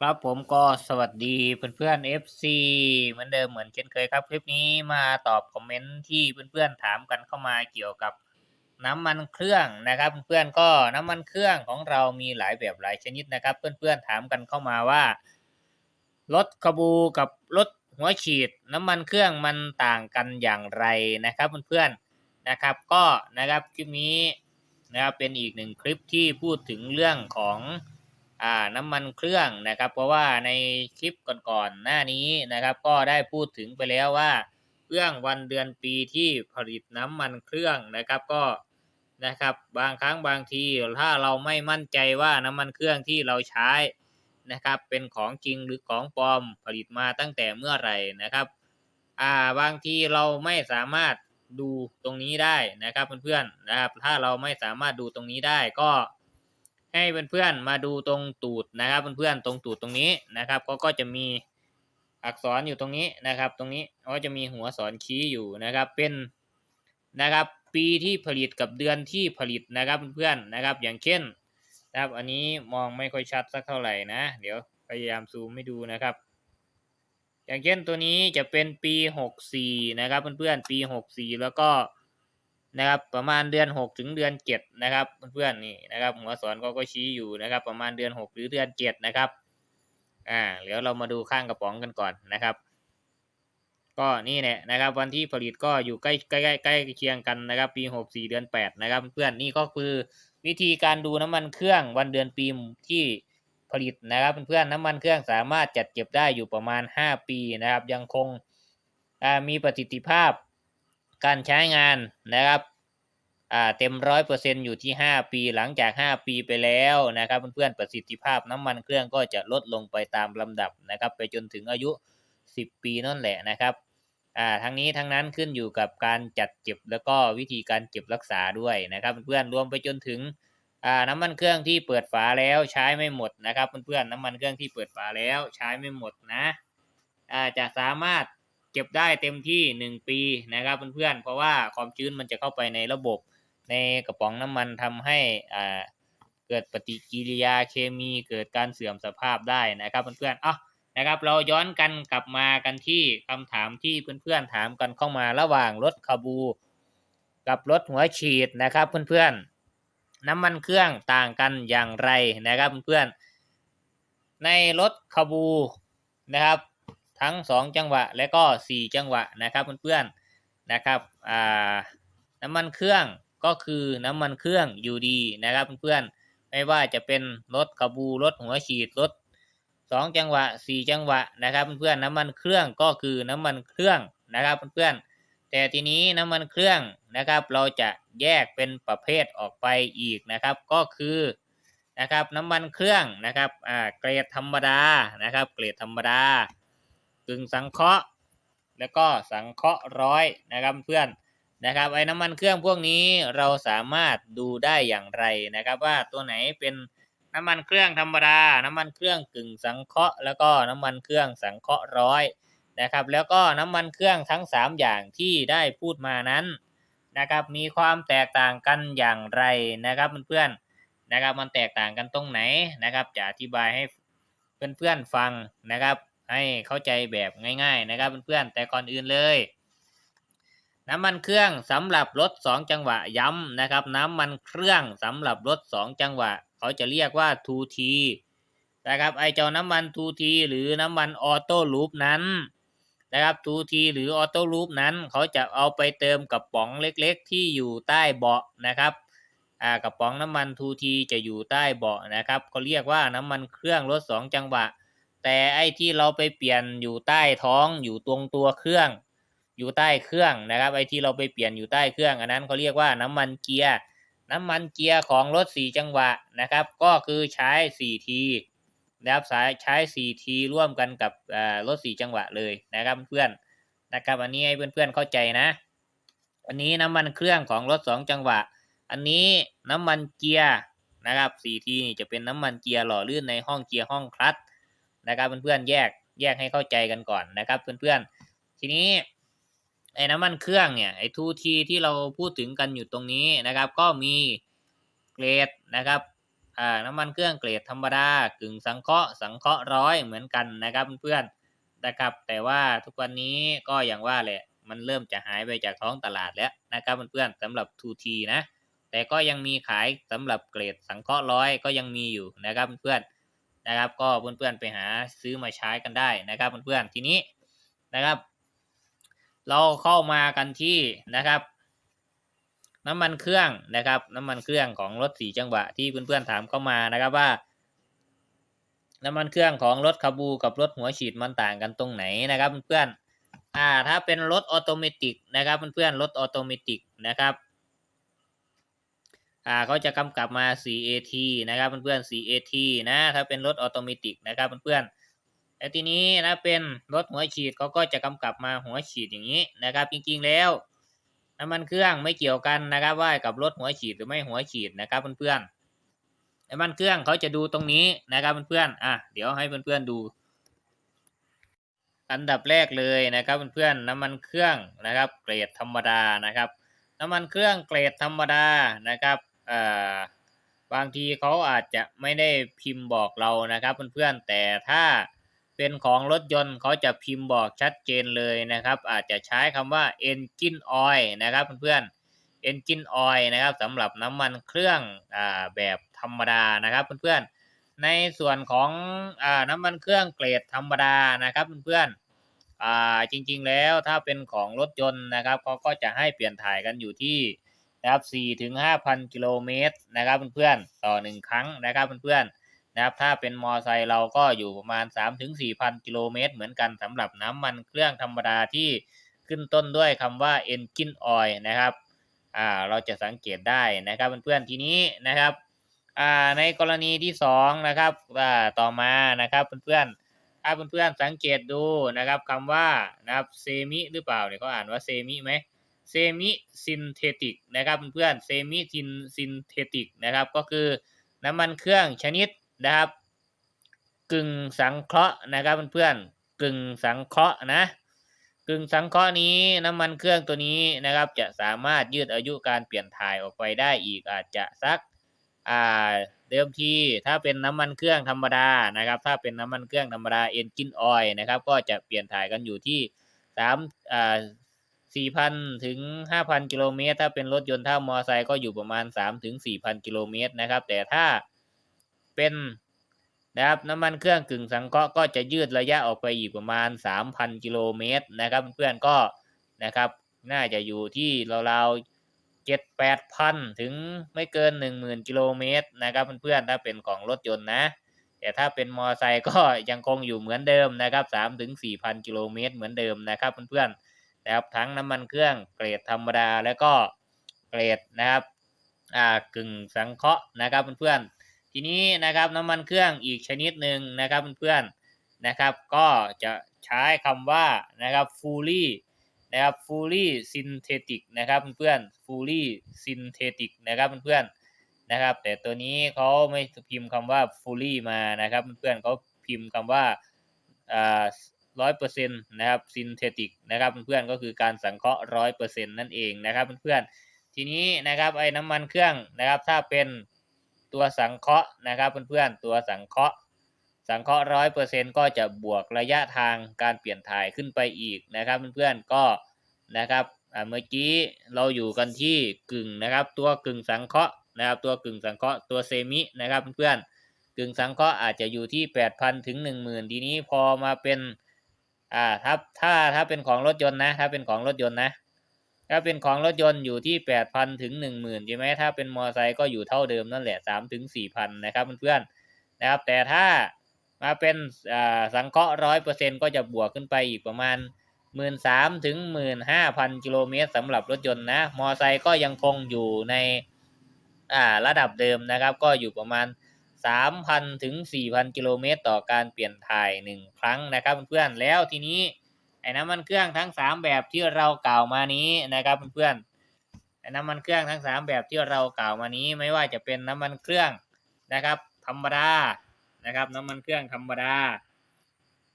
ครับผมก็สวัสดีเพื่อนๆ FC เหมือนเดิมเหมือนเช่นเคยครับ คลิปนี้มาตอบคอมเมนต์ที่เพื่อนๆถามกันเข้ามาเกี่ยวกับน้ำมันเครื่องนะครับ เพื่อนๆก็น้ำมันเครื่องของเรามีหลายแบบหลายชนิดนะครับ เพื่อนๆถามกันเข้ามาว่ารถขบูกับรถหัวฉีด น้ำมันเครื่องมันต่างกันอย่างไรนะครับ เพื่อนๆนะครับก็นะครับคลิปนี้นะครับเป็นอีกหนึ่งคลิปที่พูดถึงเรื่องของ อ่าน้ำมันเครื่องนะครับ เพราะว่าในคลิปก่อนๆหน้านี้นะครับ ก็ได้พูดถึงไปแล้วว่าเครื่องวันเดือนปีที่ผลิตน้ำมันเครื่องนะครับก็นะครับบางครั้งบางทีถ้าเราไม่มั่นใจว่าน้ำมันเครื่องที่เราใช้นะครับ เป็นของจริงหรือของปลอมผลิตมาตั้งแต่เมื่อไหร่นะครับอ่าบางทีเราไม่สามารถดูตรงนี้ได้นะครับเพื่อนๆนะครับ ถ้าเราไม่สามารถดูตรงนี้ได้ก็ ให้เพื่อนๆมาดูตรงตูดนะครับเพื่อนๆตรงตูดตรงนี้นะครับก็ก็จะมีอักษรอยู่ตรงนี้นะครับ ตรงนี้ก็จะมีหัวสอนชี้อยู่นะครับ เป็นนะครับปีที่ผลิตกับเดือนที่ผลิตนะครับเพื่อนๆนะครับ อย่างเช่นนะครับอันนี้มองไม่ค่อยชัดสักเท่าไหร่นะ เดี๋ยวพยายามซูมให้ดูนะครับ อย่างเช่นตัวนี้จะเป็นปีหกสี่นะครับเพื่อนๆปีหกสี่แล้วก็ นะครับ ประมาณเดือนหกถึงเดือนเจ็ดนะครับเพื่อนๆนี่นะครับ หัวสอนก็ก็ชี้อยู่นะครับ ประมาณเดือนหกหรือเดือนเจ็ดนะครับอ่าเดี๋ยวเรามาดูข้างกระป๋องกันก่อนนะครับ ก็นี่แหละนะครับ วันที่ผลิตก็อยู่ใกล้ใกล้ใกล้ใกล้เคียงกันนะครับ ปีหกสี่เดือนแปดนะครับ เพื่อนนี่ก็คือวิธีการดูน้ำมันเครื่องวันเดือนปีที่ผลิตนะครับเพื่อนๆน้ำมันเครื่องสามารถจัดเก็บได้อยู่ประมาณห้าปีนะครับ ยังคงมีประสิทธิภาพ การใช้งานนะครับเต็มร้อยเปอร์เซ็นอยู่ที่ห้าปีหลังจากห้าปีไปแล้วนะครับเพื่อนๆประสิทธิภาพน้ำมันเครื่องก็จะลดลงไปตามลำดับนะครับ ไปจนถึงอายุสิบปีนั่นแหละนะครับทั้งนี้ทั้งนั้นขึ้นอยู่กับการจัดเก็บแล้วก็วิธีการเก็บรักษาด้วยนะครับเพื่อนๆรวมไปจนถึงน้ำมันเครื่องที่เปิดฝาแล้วใช้ไม่หมดนะครับเพื่อนๆน้ำมันเครื่องที่เปิดฝาแล้วใช้ไม่หมดนะจะสามารถ เก็บได้เต็มที่หนึ่งปีนะครับเพื่อนๆเพราะว่าความชื้นมันจะเข้าไปในระบบในกระป๋องน้ำมันทำให้อ่าเกิดปฏิกิริยาเคมีเกิดการเสื่อมสภาพได้นะครับเพื่อนๆเอ้านะครับเราย้อนกันกลับมากันที่คำถามที่เพื่อนๆถามกันเข้ามาระหว่างรถคาบู กับรถหัวฉีดนะครับเพื่อนๆน้ำมันเครื่องต่างกันอย่างไรนะครับเพื่อนๆในรถคาบูนะครับ ทั้ง 2 จังหวะ และก็ 4 จังหวะนะครับเพื่อนๆนะครับอ่าน้ำมันเครื่องก็คือน้ำมันเครื่องอยู่ดีนะครับเพื่อนๆไม่ว่าจะเป็นรถคาบูรถหัวฉีดรถสองจังหวะสี่จังหวะนะครับเพื่อนๆน้ำมันเครื่องก็คือน้ำมันเครื่องนะครับเพื่อนๆแต่ทีนี้น้ำมันเครื่องนะครับ เราจะแยกเป็นประเภทออกไปอีกนะครับ ก็คือนะครับน้ำมันเครื่องนะครับอ่าเกรดธรรมดานะครับ เกรดธรรมดา กึ่งสังเคราะห์ แล้วก็สังเคราะห์ร้อยนะครับเพื่อนนะครับไอ้น้ำมันเครื่องพวกนี้เราสามารถดูได้อย่างไรนะครับ ว่าตัวไหนเป็นน้ำมันเครื่องธรรมดา น้ำมันเครื่องกึ่งสังเคราะห์ แล้วก็น้ำมันเครื่องสังเคราะห์ร้อยนะครับ แล้วก็น้ำมันเครื่องทั้ง 3 อย่างที่ได้พูดมานั้นนะครับมีความแตกต่างกันอย่างไรนะครับเพื่อนๆนะครับมันแตกต่างกันตรงไหนนะครับ จะอธิบายให้เพื่อนๆฟังนะครับ ให้เข้าใจแบบง่าย ๆ นะครับเพื่อนๆแต่ก่อนอื่นเลย น้ำมันเครื่องสำหรับรถ 2 จังหวะย้ำนะครับ น้ำมันเครื่องสำหรับรถ 2 จังหวะ เขาจะเรียกว่า 2T นะครับไอเจ้าน้ำมัน 2T หรือน้ำมันออโต้ลูปนั้นนะครับ 2T หรือออโต้ลูปนั้น เขาจะเอาไปเติมกระป๋องเล็กๆ ที่อยู่ใต้เบาะนะครับอ่ากระป๋องน้ำมัน 2T จะอยู่ใต้เบาะนะครับเขาเรียกว่าน้ำมันเครื่องรถ 2 จังหวะ แต่ไอที่เราไปเปลี่ยนอยู่ใต้ท้องอยู่ตรงตัวเครื่อง อยู่ใต้เครื่องนะครับ ไอที่เราไปเปลี่ยนอยู่ใต้เครื่องอันนั้นเขาเรียกว่าน้ำมันเกียร์น้ำมันเกียร์ของรถ4จังหวะนะครับ ก็คือใช้ 4T นะครับสายใช้ 4T ร่วมกันกับรถ4จังหวะเลยนะครับเพื่อนนะครับอันนี้ให้เพื่อนๆเข้าใจนะอันนี้น้ำมันเครื่องของรถ2จังหวะ อันนี้น้ำมันเกียร์นะครับ 4T นี่จะเป็นน้ำมันเกียร์หล่อลื่นในห้องเกียร์ห้องคลัตช์ นะครับเพื่อนๆแยกแยกให้เข้าใจกันก่อนนะครับ เพื่อนๆ ทีนี้ไอ้น้ำมันเครื่องเนี่ยไอ้ 2T ที่เราพูดถึงกันอยู่ตรงนี้นะครับ ก็มีเกรดนะครับอ่าน้ำมันเครื่องเกรดธรรมดากึ่งสังเคราะห์สังเคราะห์ร้อยเหมือนกันนะครับเพื่อนๆนะครับ แต่ว่าทุกวันนี้ก็อย่างว่าแหละมันเริ่มจะหายไปจากท้องตลาดแล้วนะครับเพื่อนๆสำหรับ 2T นะแต่ก็ยังมีขายสำหรับเกรดสังเคราะห์ร้อยก็ยังมีอยู่นะครับเพื่อนๆ นะครับ ก็เพื่อนๆไปหาซื้อมาใช้กันได้นะครับเพื่อนๆทีนี้นะครับ เราเข้ามากันที่นะครับ น้ำมันเครื่องนะครับ น้ำมันเครื่องของรถสีจังหวะที่เพื่อนๆถามเข้ามานะครับว่า น้ำมันเครื่องของรถคาบูกับรถหัวฉีดมันต่างกันตรงไหนนะครับเพื่อนๆอ่าถ้าเป็นรถออโตเมติกนะครับเพื่อนๆรถออโตเมติกนะครับ อ่าเขาจะกำกับมา 4AT นะครับเพื่อนๆ 4AT นะถ้าเป็นรถออโตเมติกนะครับเพื่อนๆแต่ทีนี้นะเป็นรถหัวฉีดเขาก็จะกำกับมาหัวฉีดอย่างนี้นะครับ จริงๆแล้วน้ำมันเครื่องไม่เกี่ยวกันนะครับว่ากับรถหัวฉีดหรือไม่หัวฉีดนะครับเพื่อนๆน้ำมันเครื่องเขาจะดูตรงนี้นะครับเพื่อนๆอะเดี๋ยวให้เพื่อนๆดูอันดับแรกเลยนะครับเพื่อนๆน้ำมันเครื่องนะครับ เกรดธรรมดานะครับ น้ำมันเครื่องเกรดธรรมดานะครับ อ่อบางทีเขาอาจจะไม่ได้พิมพ์บอกเรานะครับเพื่อนๆแต่ถ้าเป็นของรถยนต์เขาจะพิมพ์บอกชัดเจนเลยนะครับ อาจจะใช้คำว่า engine oil นะครับเพื่อนๆ engine oil นะครับสำหรับน้ำมันเครื่องอ่าแบบธรรมดานะครับเพื่อนๆในส่วนของอ่าน้ำมันเครื่องเกรดธรรมดานะครับเพื่อนๆอ่าจริงๆแล้วถ้าเป็นของรถยนต์นะครับเขาก็จะให้เปลี่ยนถ่ายกันอยู่ที่ นะครับ4ถึง5,000กิโลเมตรนะครับเพื่อนๆต่อหนึ่งครั้งนะครับเพื่อนๆนะครับถ้าเป็นมอไซค์เราก็อยู่ประมาณ3ถึง4,000กิโลเมตร เหมือนกันสำหรับน้ำมันเครื่องธรรมดาที่ขึ้นต้นด้วยคำว่า engine oil นะครับอ่าเราจะสังเกตได้นะครับเพื่อนๆทีนี้นะครับอ่าในกรณีที่สองนะครับอ่าต่อมานะครับเพื่อนๆถ้าเพื่อนๆสังเกตดูนะครับคำว่านะครับเซมิหรือเปล่าเนี่ยเขาอ่านว่าเซมิไหม เซมิซินเทติกนะครับเพื่อนเซมิซินซินเทติกนะครับก็คือน้ำมันเครื่องชนิดนะครับ กึ่งสังเคราะห์นะครับเพื่อนกึ่งสังเคราะห์นะกึ่งสังเคราะห์นี้น้ำมันเครื่องตัวนี้นะครับ จะสามารถยืดอายุการเปลี่ยนถ่ายออกไปได้อีกอาจจะสักอ่าเดิมทีถ้าเป็นน้ำมันเครื่องธรรมดานะครับ ถ้าเป็นน้ำมันเครื่องธรรมดาเอนจินออยนะครับ ก็จะเปลี่ยนถ่ายกันอยู่ที่สามอ่า 4,000ถึง5,000กิโลเมตร ถ้าเป็นรถยนต์ถ้ามอไซค์ก็อยู่ประมาณ3ถึง4,000กิโลเมตรนะครับ แต่ถ้าเป็นนะครับน้ำมันเครื่องกึ่งสังเคราะห์ก็จะยืดระยะออกไปอีกประมาณ 3,000 กิโลเมตรนะครับ เพื่อนๆก็นะครับ น่าจะอยู่ที่ราวๆ7-8,000ถึงไม่เกิน 10,000 กิโลเมตรนะครับเพื่อนๆถ้าเป็นของรถยนต์นะ แต่ถ้าเป็นมอไซค์ก็ยังคงอยู่เหมือนเดิมนะครับ3ถึง4,000 กิโลเมตรเหมือนเดิมนะครับเพื่อนๆ นะครับทั้งน้ำมันเครื่องเกรดธรรมดาแล้วก็เกรดนะครับอ่ากึ่งสังเคราะห์นะครับเพื่อนๆทีนี้นะครับน้ำมันเครื่องอีกชนิดหนึ่งนะครับเพื่อนๆนะครับก็จะใช้คำว่านะครับ fully นะครับ fully synthetic นะครับเพื่อนๆ fully synthetic นะครับเพื่อนๆนะครับแต่ตัวนี้เขาไม่พิมพ์คำว่า fully มานะครับเพื่อนๆเขาพิมพ์คำว่าอ่า ร้อยเปอร์เซ็นต์นะครับซินเทติกนะครับเพื่อนๆก็คือการสังเคราะห์ร้อยเปอร์เซ็นต์นั่นเองนะครับเพื่อนๆทีนี้นะครับไอ้น้ำมันเครื่องนะครับถ้าเป็นตัวสังเคราะห์นะครับเพื่อนๆตัวสังเคราะห์สังเคราะห์ร้อยเปอร์เซ็นต์ก็จะบวกระยะทางการเปลี่ยนถ่ายขึ้นไปอีกนะครับเพื่อนๆก็นะครับเมื่อกี้เราอยู่กันที่กึ่งนะครับตัวกึ่งสังเคราะห์นะครับตัวกึ่งสังเคราะห์ตัวเซมินะครับเพื่อนๆกึ่งสังเคราะห์อาจจะอยู่ที่แปดพันถึงหนึ่งหมื่นทีนี้พอมาเป็น อ่าถ้าถ้าถ้าเป็นของรถยนต์นะ ถ้าเป็นของรถยนต์นะ ถ้าเป็นของรถยนต์อยู่ที่แปดพันถึงหนึ่งหมื่นใช่ไหมถ้าเป็นมอเตอร์ไซค์ก็อยู่เท่าเดิมนั่นแหละสามถึงสี่พันนะครับเพื่อนๆนะครับ แต่ถ้ามาเป็นอ่าสังเคราะห์ร้อยเปอร์เซ็นก็จะบวกขึ้นไปอีกประมาณหมื่นสามถึงหมื่นห้าพันกิโลเมตรสำหรับรถยนต์นะ มอเตอร์ไซค์ก็ยังคงอยู่ในอ่าระดับเดิมนะครับ ก็อยู่ประมาณ 3,000 ถึง 4,000 กิโลเมตร ต่อการเปลี่ยนถ่าย 1 ครั้งนะครับเพื่อนๆแล้วทีนี้ไอ้น้ำมันเครื่องทั้ง 3 แบบที่เรากล่าวมานี้นะครับเพื่อนๆไอ้น้ำมันเครื่องทั้ง 3 แบบที่เรากล่าวมานี้ ไม่ว่าจะเป็นน้ำมันเครื่องนะครับ ธรรมดานะครับ น้ำมันเครื่องธรรมดา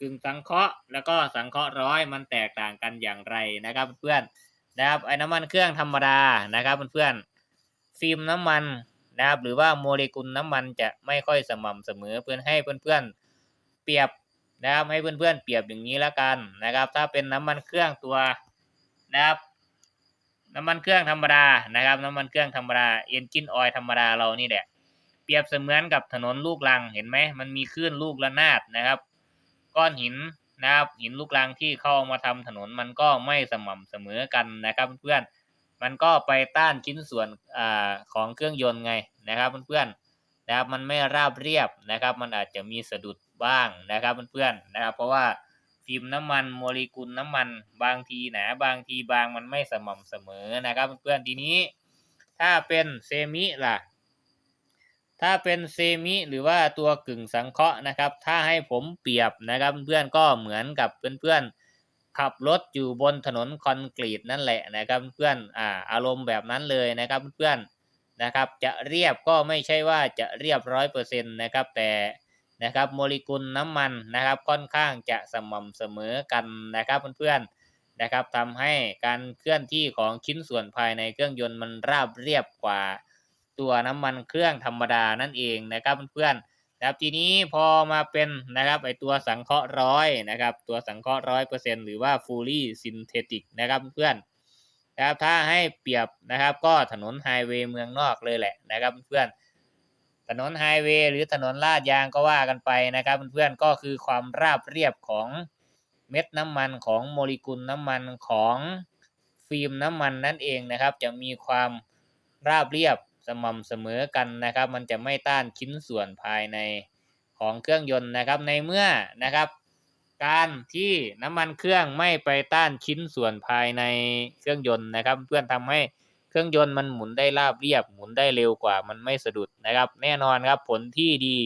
กึ่งสังเคราะห์แล้วก็สังเคราะห์ร้อยมันแตกต่างกันอย่างไรนะครับเพื่อนๆนะครับไอ้น้ำมันเครื่องธรรมดานะครับเพื่อนๆฟิล์มน้ำมัน นะครับ หรือว่าโมเลกุลน้ำมันจะไม่ค่อยสม่ำเสมอเพื่อนให้เพื่อนๆเปรียบนะครับให้เพื่อนๆเปรียบอย่างนี้แล้วกันนะครับ ถ้าเป็นน้ำมันเครื่องตัวนะครับ น้ำมันเครื่องธรรมดานะครับ น้ำมันเครื่องธรรมดาเอนจินออยธรรมดาเรานี่แหละเปรียบเสมือนกับถนนลูกรังเห็นไหมมันมีคลื่นลูกระนาดนะครับ ก้อนหินนะครับหินลูกรังที่เข้ามาทำถนนมันก็ไม่สม่ำเสมอกันนะครับ เพื่อนๆ มันก็ไปต้านชิ้นส่วนอ่าของเครื่องยนต์ไงนะครับเพื่อนๆนะครับมันไม่ราบเรียบนะครับ มันอาจจะมีสะดุดบ้างนะครับเพื่อนๆนะครับ เพราะว่าฟิล์มน้ำมันโมเลกุลน้ำมันบางทีหนาบางทีบางมันไม่สม่ำเสมอนะครับเพื่อนๆทีนี้ถ้าเป็นเซมิล่ะ ถ้าเป็นเซมิหรือว่าตัวกึ่งสังเคราะห์นะครับ ถ้าให้ผมเปรียบนะครับเพื่อนๆก็เหมือนกับเพื่อนๆ ขับรถอยู่บนถนนคอนกรีตนั่นแหละนะครับเพื่อนอ่าอารมณ์แบบนั้นเลยนะครับเพื่อนนะครับจะเรียบก็ไม่ใช่ว่าจะเรียบร้อยเปอร์เซ็นต์นะครับแต่นะครับโมเลกุลน้ำมันนะครับค่อนข้างจะสม่ำเสมอกันนะครับเพื่อนๆนะครับทำให้การเคลื่อนที่ของชิ้นส่วนภายในเครื่องยนต์มันราบเรียบกว่า ตัวน้ำมันเครื่องธรรมดานั่นเองนะครับเพื่อนๆ นะครับทีนี้พอมาเป็นนะครับไอตัวสังเคราะห์ร้อยนะครับ ตัวสังเคราะห์ร้อยเปอร์เซ็นหรือว่า fully synthetic นะครับเพื่อนนะครับถ้าให้เปรียบนะครับก็ถนนไฮเวย์เมืองนอกเลยแหละนะครับเพื่อนถนนไฮเวย์หรือถนนลาดยางก็ว่ากันไปนะครับเพื่อนๆก็คือความราบเรียบของเม็ดน้ำมันของโมเลกุลน้ำมันของฟิล์มน้ำมันนั่นเองนะครับ จะมีความราบเรียบ สม่ำเสมอกันนะครับ มันจะไม่ต้านชิ้นส่วนภายในของเครื่องยนต์นะครับ ในเมื่อนะครับ การที่น้ำมันเครื่องไม่ไปต้านชิ้นส่วนภายในเครื่องยนต์นะครับ เพื่อนทำให้เครื่องยนต์มันหมุนได้ราบเรียบหมุนได้เร็วกว่า มันไม่สะดุดนะครับ แน่นอนครับผลที่ดี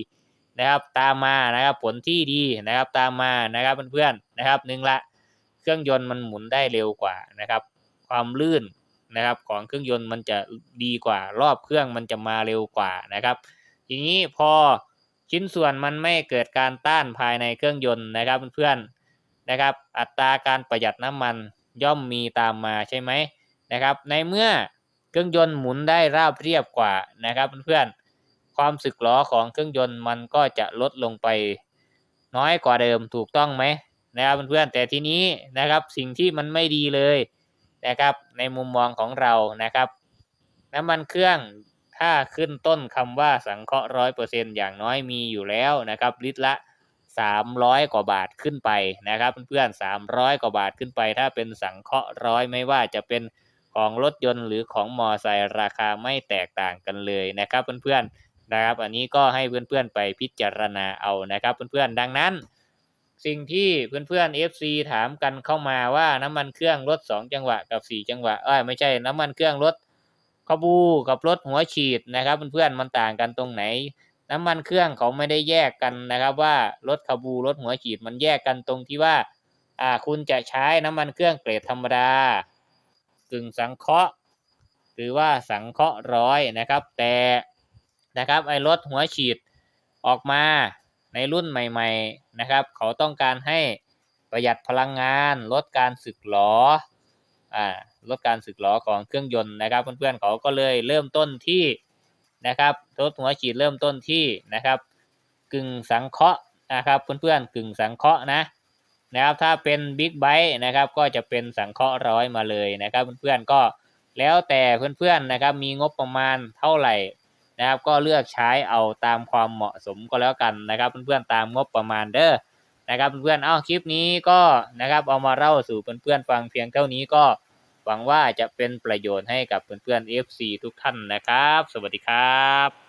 นะครับ ตามมานะครับผลที่ดีนะครับ ตามมานะครับเพื่อนๆนะครับหนึ่งละ เครื่องยนต์มันหมุนได้เร็วกว่านะครับ ความลื่น นะครับ ของเครื่องยนต์มันจะดีกว่ารอบเครื่องมันจะมาเร็วกว่านะครับ ทีนี้พอชิ้นส่วนมันไม่เกิดการต้านภายในเครื่องยนต์นะครับเพื่อนๆนะครับ อัตราการประหยัดน้ำมันย่อมมีตามมาใช่ไหมนะครับ ในเมื่อเครื่องยนต์หมุนได้ราบเรียบกว่านะครับเพื่อนๆความสึกหรอของเครื่องยนต์มันก็จะลดลงไปน้อยกว่าเดิมถูกต้องไหมนะครับเพื่อนๆแต่ทีนี้นะครับสิ่งที่มันไม่ดีเลย นะครับ ในมุมมองของเรานะครับ น้ำมันเครื่องถ้าขึ้นต้นคำว่าสังเคราะห์ร้อยเปอร์เซ็นอย่างน้อยมีอยู่แล้วนะครับ ลิตรละสามร้อยกว่าบาทขึ้นไปนะครับ เพื่อนๆสามร้อยกว่าบาทขึ้นไป ถ้าเป็นสังเคราะห์ร้อยไม่ว่าจะเป็นของรถยนต์หรือของมอไซค์ราคาไม่แตกต่างกันเลยนะครับ เพื่อนๆนะครับ อันนี้ก็ให้เพื่อนๆไปพิจารณาเอานะครับ เพื่อนๆดังนั้น สิ่งที่เพื่อนๆ FC ถามกันเข้ามาว่าน้ำมันเครื่องรถ2จังหวะกับ4จังหวะเอ้ยไม่ใช่น้ำมันเครื่องรถขบูกับรถหัวฉีดนะครับ เพื่อนๆมันต่างกันตรงไหน น้ำมันเครื่องเขาไม่ได้แยกกันนะครับ ว่ารถขบูรถหัวฉีดมันแยกกันตรงที่ว่าอ่าคุณจะใช้น้ำมันเครื่องเกรดธรรมดากึ่งสังเคราะห์ หรือว่าสังเคราะห์ร้อยนะครับ แต่นะครับไอ้รถหัวฉีดออกมา ในรุ่นใหม่ๆนะครับ เขาต้องการให้ประหยัดพลังงาน ลดการสึกหรออ่าลดการสึกหรอของเครื่องยนต์นะครับ เพื่อนๆเขาก็เลยเริ่มต้นที่นะครับรถหัวฉีดเริ่มต้นที่นะครับ กึ่งสังเคราะห์นะครับเพื่อนๆกึ่งสังเคราะห์นะนะครับถ้าเป็นบิ๊กไบค์นะครับก็จะเป็นสังเคราะห์ร้อยมาเลยนะครับเพื่อนๆก็แล้วแต่เพื่อนๆนะครับมีงบประมาณเท่าไหร่ นะครับก็เลือกใช้เอาตามความเหมาะสมก็แล้วกันนะครับเพื่อนๆตามงบประมาณเด้อนะครับเพื่อนๆเอาคลิปนี้ก็นะครับเอามาเล่าสู่เพื่อนๆฟังเพียงเท่านี้ก็หวังว่าจะเป็นประโยชน์ให้กับเพื่อนๆ FC ทุกท่านนะครับ สวัสดีครับ